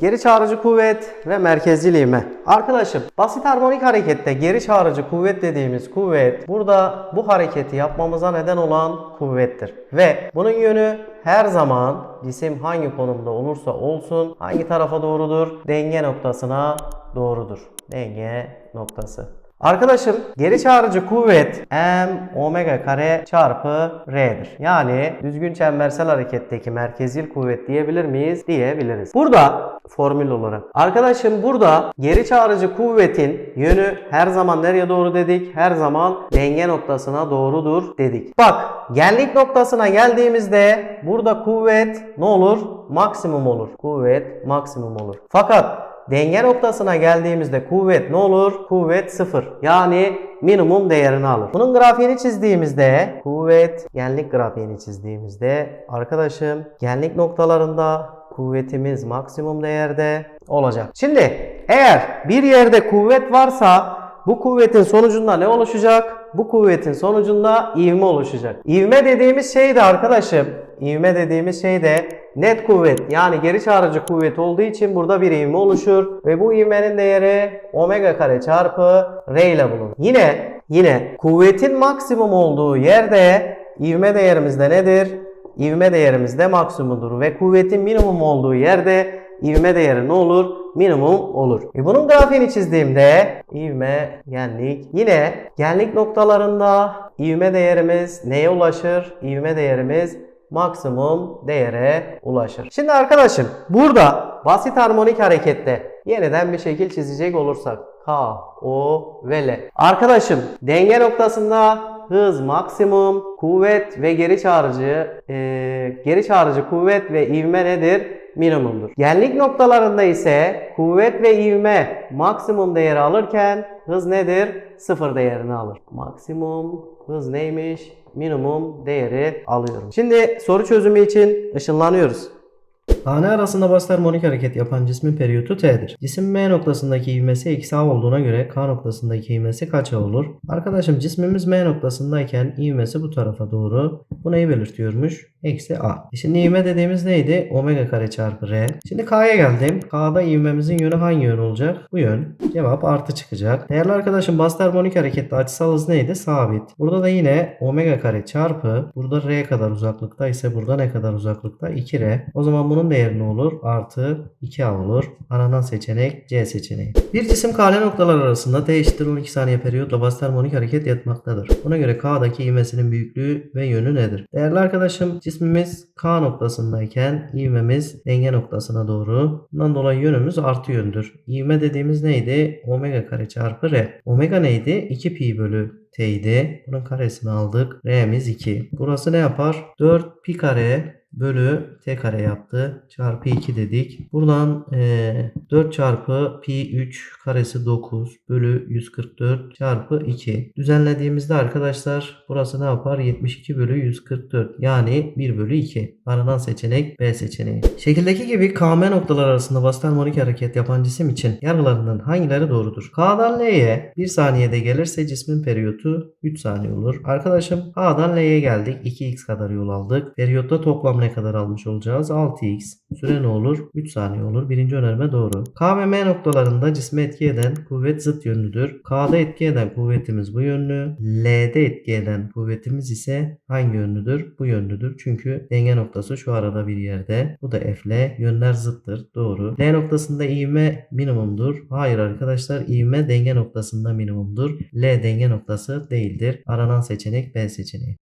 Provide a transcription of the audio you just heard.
Geri çağrıcı kuvvet ve merkezcil ivme. Arkadaşım basit harmonik harekette geri çağrıcı kuvvet dediğimiz kuvvet burada bu hareketi yapmamıza neden olan kuvvettir. Ve bunun yönü her zaman cisim hangi konumda olursa olsun hangi tarafa doğrudur? Denge noktasına doğrudur. Denge noktası. Arkadaşım geri çağrıcı kuvvet m omega kare çarpı r'dir. Yani düzgün çembersel hareketteki merkezil kuvvet diyebilir miyiz? Diyebiliriz. Burada formül olarak. Arkadaşım burada geri çağrıcı kuvvetin yönü her zaman nereye doğru dedik? Her zaman denge noktasına doğrudur dedik. Bak genlik noktasına geldiğimizde burada kuvvet ne olur? Maksimum olur. Kuvvet maksimum olur. Fakat Denge noktasına geldiğimizde kuvvet ne olur? Kuvvet sıfır. Yani minimum değerini alır. Bunun grafiğini çizdiğimizde kuvvet genlik grafiğini çizdiğimizde arkadaşım genlik noktalarında kuvvetimiz maksimum değerde olacak. Şimdi eğer bir yerde kuvvet varsa bu kuvvetin sonucunda ne oluşacak? Bu kuvvetin sonucunda ivme oluşacak. İvme dediğimiz şey de arkadaşım, ivme dediğimiz şey de net kuvvet yani geri çağrıcı kuvvet olduğu için burada bir ivme oluşur ve bu ivmenin değeri omega kare çarpı r ile bulunur. Yine yine kuvvetin maksimum olduğu yerde ivme değerimiz de nedir? İvme değerimiz de maksimumdur ve kuvvetin minimum olduğu yerde ivme değeri ne olur? Minimum olur. E bunun grafiğini çizdiğimde ivme, genlik. Yine genlik noktalarında ivme değerimiz neye ulaşır? İvme değerimiz maksimum değere ulaşır. Şimdi arkadaşım burada basit harmonik harekette yeniden bir şekil çizecek olursak K, O ve L. Arkadaşım denge noktasında hız maksimum, kuvvet ve geri çağrıcı e, geri çağrıcı kuvvet ve ivme nedir? Minimumdur. Genlik noktalarında ise kuvvet ve ivme maksimum değeri alırken hız nedir? Sıfır değerini alır. Maksimum hız neymiş? Minimum değeri alıyorum. Şimdi soru çözümü için ışınlanıyoruz. Hane arasında basit harmonik hareket yapan cismin periyodu T'dir. Cisim M noktasındaki ivmesi eksi A olduğuna göre K noktasındaki ivmesi kaç A olur? Arkadaşım cismimiz M noktasındayken ivmesi bu tarafa doğru. Bu neyi belirtiyormuş? Eksi A. E Şimdi ivme dediğimiz neydi? Omega kare çarpı R. Şimdi K'ya geldim. K'da ivmemizin yönü hangi yön olacak? Bu yön. Cevap artı çıkacak. Değerli arkadaşım basit harmonik harekette açısal hız neydi? Sabit. Burada da yine omega kare çarpı burada R kadar uzaklıkta ise burada ne kadar uzaklıkta? 2R. O zaman bunun değeri ne olur? Artı 2A olur. Aranan seçenek C seçeneği. Bir cisim K noktalar arasında T eşittir 12 saniye periyotla basit harmonik hareket yapmaktadır. Buna göre K'daki ivmesinin büyüklüğü ve yönü nedir? Değerli arkadaşım cismimiz K noktasındayken ivmemiz denge noktasına doğru. Bundan dolayı yönümüz artı yöndür. İvme dediğimiz neydi? Omega kare çarpı R. Omega neydi? 2 pi bölü t idi. Bunun karesini aldık. R'miz 2. Burası ne yapar? 4 pi kare bölü t kare yaptı. Çarpı 2 dedik. Buradan eee 4 çarpı pi 3 karesi 9 bölü 144 çarpı 2. Düzenlediğimizde arkadaşlar burası ne yapar? 72 bölü 144 yani 1 bölü 2. Aranan seçenek B seçeneği. Şekildeki gibi KM noktalar arasında basit harmonik hareket yapan cisim için yargılarından hangileri doğrudur? K'dan L'ye 1 saniyede gelirse cismin periyotu 3 saniye olur. Arkadaşım A'dan L'ye geldik. 2x kadar yol aldık. Periyotta toplam ne kadar almış olacağız? 6x. Süre ne olur? 3 saniye olur. Birinci önerme doğru. K ve M noktalarında cisme etki eden kuvvet zıt yönlüdür. K'da etki eden kuvvetimiz bu yönlü. L'de etki eden kuvvetimiz ise hangi yönlüdür? Bu yönlüdür. Çünkü denge noktası şu arada bir yerde. Bu da F L. Yönler zıttır. Doğru. L noktasında ivme minimumdur. Hayır arkadaşlar ivme denge noktasında minimumdur. L denge noktası değildir. Aranan seçenek B seçeneği.